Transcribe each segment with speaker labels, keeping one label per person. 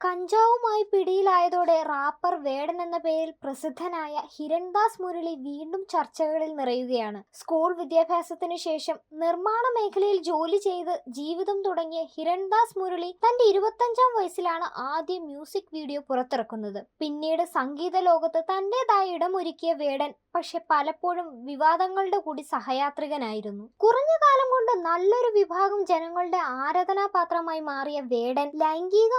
Speaker 1: കഞ്ചാവുമായി പിടിയിലായതോടെ റാപ്പർ വേടൻ എന്ന പേരിൽ പ്രസിദ്ധനായ ഹിരൺദാസ് മുരളി വീണ്ടും ചർച്ചകളിൽ നിറയുകയാണ്. സ്കൂൾ വിദ്യാഭ്യാസത്തിനു ശേഷം നിർമ്മാണ മേഖലയിൽ ജോലി ചെയ്ത് ജീവിതം തുടങ്ങിയ ഹിരൺദാസ് മുരളി തന്റെ ഇരുപത്തഞ്ചാം വയസ്സിലാണ് ആദ്യം മ്യൂസിക് വീഡിയോ പുറത്തിറക്കുന്നത്. പിന്നീട് സംഗീത ലോകത്ത് തന്റേതായ ഇടമൊരുക്കിയ വേടൻ പക്ഷെ പലപ്പോഴും വിവാദങ്ങളുടെ കൂടി സഹയാത്രികനായിരുന്നു. കുറഞ്ഞ കാലം കൊണ്ട് നല്ലൊരു വിഭാഗം ജനങ്ങളുടെ ആരാധനാപാത്രമായി മാറിയ വേടൻ ലൈംഗിക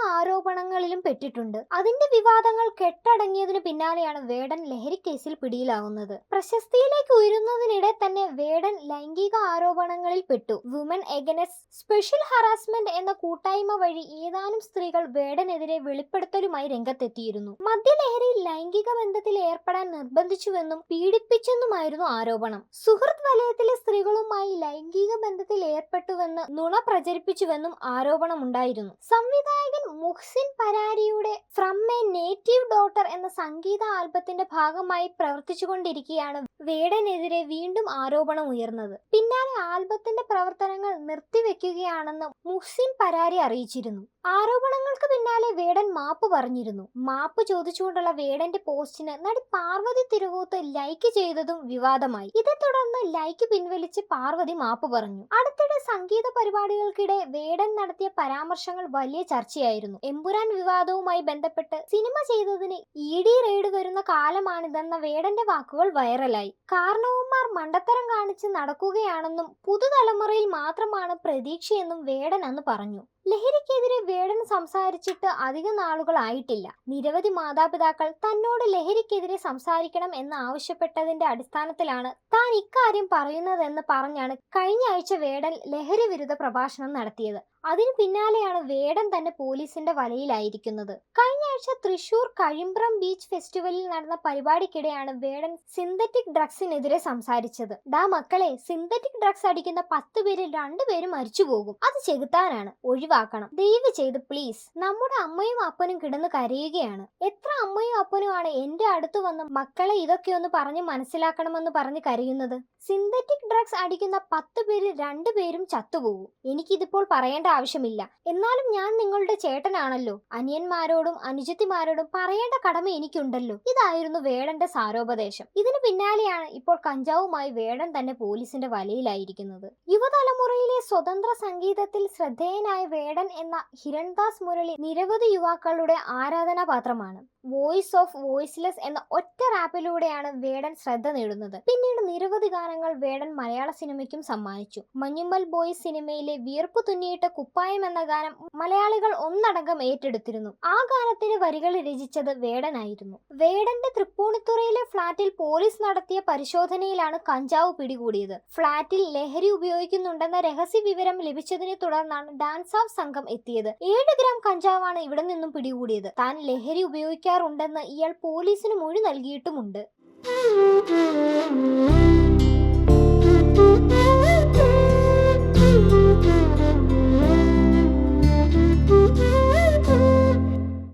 Speaker 1: ആരോപണങ്ങളിലും പെട്ടിട്ടുണ്ട്. അതിന്റെ വിവാദങ്ങൾ കെട്ടടങ്ങിയതിനു പിന്നാലെയാണ് വേടൻ ലഹരി കേസിൽ പിടിയിലാവുന്നത്. പ്രശസ്തിയിലേക്ക് ഉയരുന്നതിനിടെ തന്നെ വേടൻ ലൈംഗിക ആരോപണങ്ങളിൽ പെട്ടു. വുമൻ എഗനസ് സ്പെഷ്യൽ ഹറാസ്മെന്റ് എന്ന കൂട്ടായ്മ വഴി ഏതാനും സ്ത്രീകൾ വേടനെതിരെ വെളിപ്പെടുത്തലുമായി രംഗത്തെത്തിയിരുന്നു. മദ്യലഹരി ലൈംഗിക ബന്ധത്തിൽ ഏർപ്പെടാൻ നിർബന്ധിച്ചുവെന്നും പീഡിപ്പിച്ചെന്നുമായിരുന്നു ആരോപണം. സുഹൃത്ത് വലയത്തിലെ സ്ത്രീകളുമായി ലൈംഗിക ബന്ധത്തിൽ ഏർപ്പെട്ടുവെന്ന് നുണ പ്രചരിപ്പിച്ചുവെന്നും ആരോപണമുണ്ടായിരുന്നു. സംവിധായകൻ Muhsin പരാരിയുടെ from A native daughter എന്ന സംഗീത ആൽബത്തിന്റെ ഭാഗമായി പ്രവർത്തിച്ചുകൊണ്ടിരിക്കെയാണ് വേടനെതിരെ വീണ്ടും ആരോപണം ഉയർന്നത്. പിന്നാലെ ആൽബത്തിന്റെ പ്രവർത്തനങ്ങൾ നിർത്തിവെക്കുകയാണെന്ന് മുഹ്സിൻ പരാരി അറിയിച്ചിരുന്നു. ആരോപണങ്ങൾക്ക് പിന്നാലെ വേടൻ മാപ്പ് പറഞ്ഞിരുന്നു. മാപ്പ് ചോദിച്ചുകൊണ്ടുള്ള വേടന്റെ പോസ്റ്റിന് നടി പാർവതി തിരുവോത്ത് ലൈക്ക് ചെയ്തതും വിവാദമായി. ഇതേ തുടർന്ന് ലൈക്ക് പിൻവലിച്ച് പാർവതി മാപ്പ് പറഞ്ഞു. അടുത്തിടെ സംഗീത പരിപാടികൾക്കിടെ വേടൻ നടത്തിയ പരാമർശങ്ങൾ വലിയ ചർച്ചയായിരുന്നു. എമ്പുരാൻ വിവാദവുമായി ബന്ധപ്പെട്ട് സിനിമ ചെയ്തതിന് ഇ ഡി റെയ്ഡ് വരുന്ന കാലമാണിതെന്ന വേടന്റെ വാക്കുകൾ വൈറലായി. കാരണവന്മാർ മണ്ടത്തരം കാണിച്ച് നടക്കുകയാണെന്നും പുതുതലമുറയിൽ മാത്രമാണ് പ്രതീക്ഷയെന്നും വേടൻ അന്ന് പറഞ്ഞു. ലഹരിക്കെതിരെ വേടൻ സംസാരിച്ചിട്ട് അധിക നാളുകളായിട്ടില്ല. നിരവധി മാതാപിതാക്കൾ തന്നോട് ലഹരിക്കെതിരെ സംസാരിക്കണം എന്ന് ആവശ്യപ്പെട്ടതിന്റെ അടിസ്ഥാനത്തിലാണ് താൻ ഇക്കാര്യം പറയുന്നതെന്ന് പറഞ്ഞാണ് കഴിഞ്ഞ ആഴ്ച വേടൻ ലഹരി വിരുദ്ധ പ്രഭാഷണം നടത്തിയത്. അതിനു പിന്നാലെയാണ് വേടൻ തന്നെ പോലീസിന്റെ വലയിലായിരിക്കുന്നത്. കഴിഞ്ഞ ആഴ്ച തൃശൂർ കഴിമ്പ്രം ബീച്ച് ഫെസ്റ്റിവലിൽ നടന്ന പരിപാടിക്കിടെയാണ് വേടൻ സിന്തറ്റിക് ഡ്രഗ്സിനെതിരെ സംസാരിച്ചത്. ഡാ മക്കളെ സിന്തറ്റിക് ഡ്രഗ്സ് അടിക്കുന്ന പത്ത് പേരിൽ രണ്ടുപേരും മരിച്ചു പോകും അത് ചെകുത്താനാണ്. ഒഴിവാക്കണം ദയവ് ചെയ്ത് പ്ലീസ് നമ്മുടെ അമ്മയും അപ്പനും കിടന്ന് കരയുകയാണ്. എത്ര അമ്മയും അപ്പനുമാണ് എന്റെ അടുത്ത് വന്ന് മക്കളെ ഇതൊക്കെ ഒന്ന് പറഞ്ഞ് മനസ്സിലാക്കണമെന്ന് പറഞ്ഞ് കരയുന്നത്? സിന്തറ്റിക് ഡ്രഗ്സ് അടിക്കുന്ന പത്ത് പേരിൽ രണ്ടുപേരും ചത്തുപോകും. എനിക്കിതിപ്പോൾ പറയേണ്ട ആവശ്യമില്ല. എന്നാലും ഞാൻ നിങ്ങളുടെ ചേട്ടനാണല്ലോ. അനിയന്മാരോടും അനുജത്തിമാരോടും പറയേണ്ട കടമ എനിക്കുണ്ടല്ലോ. ഇതായിരുന്നു വേടന്റെ സാരോപദേശം. ഇതിനു പിന്നാലെയാണ് ഇപ്പോൾ കഞ്ചാവുമായി വേടൻ തന്നെ പോലീസിന്റെ വലയിലായിരിക്കുന്നത്. യുവതലമുറയിലെ സ്വതന്ത്ര സംഗീതത്തിൽ ശ്രദ്ധേയനായ വേടൻ എന്ന ഹിരൺദാസ് മുരളി നിരവധി യുവാക്കളുടെ ആരാധനാപാത്രമാണ്. വോയിസ് ഓഫ് വോയിസ്ലെസ് എന്ന ഒറ്റ റാപ്പിലൂടെയാണ് വേടൻ ശ്രദ്ധ നേടുന്നത്. പിന്നീട് നിരവധി ഗാനങ്ങൾ വേടൻ മലയാള സിനിമയ്ക്കും സമ്മാനിച്ചു. മഞ്ഞുമ്മൽ ബോയ്സ് സിനിമയിലെ വിയർപ്പ് തുന്നിയിട്ട കുപ്പായം എന്ന ഗാനം മലയാളികൾ ഒന്നടങ്കം ഏറ്റെടുത്തിരുന്നു. ആ ഗാനത്തിന് വരികൾ രചിച്ചത് വേടനായിരുന്നു. വേടന്റെ തൃപ്പൂണിത്തുറയിലെ ഫ്ളാറ്റിൽ പോലീസ് നടത്തിയ പരിശോധനയിലാണ് കഞ്ചാവ് പിടികൂടിയത്. ഫ്ളാറ്റിൽ ലഹരി ഉപയോഗിക്കുന്നുണ്ടെന്ന രഹസ്യ വിവരം ലഭിച്ചതിനെ തുടർന്നാണ് ഡാൻസ് ഓഫ് സംഘം എത്തിയത്. ഏഴ് ഗ്രാം കഞ്ചാവാണ് ഇവിടെ നിന്നും പിടികൂടിയത്. താൻ ലഹരി ഉപയോഗിക്കാറുണ്ടെന്ന് ഇയാൾ പോലീസിന് മൊഴി നൽകിയിട്ടുമുണ്ട്.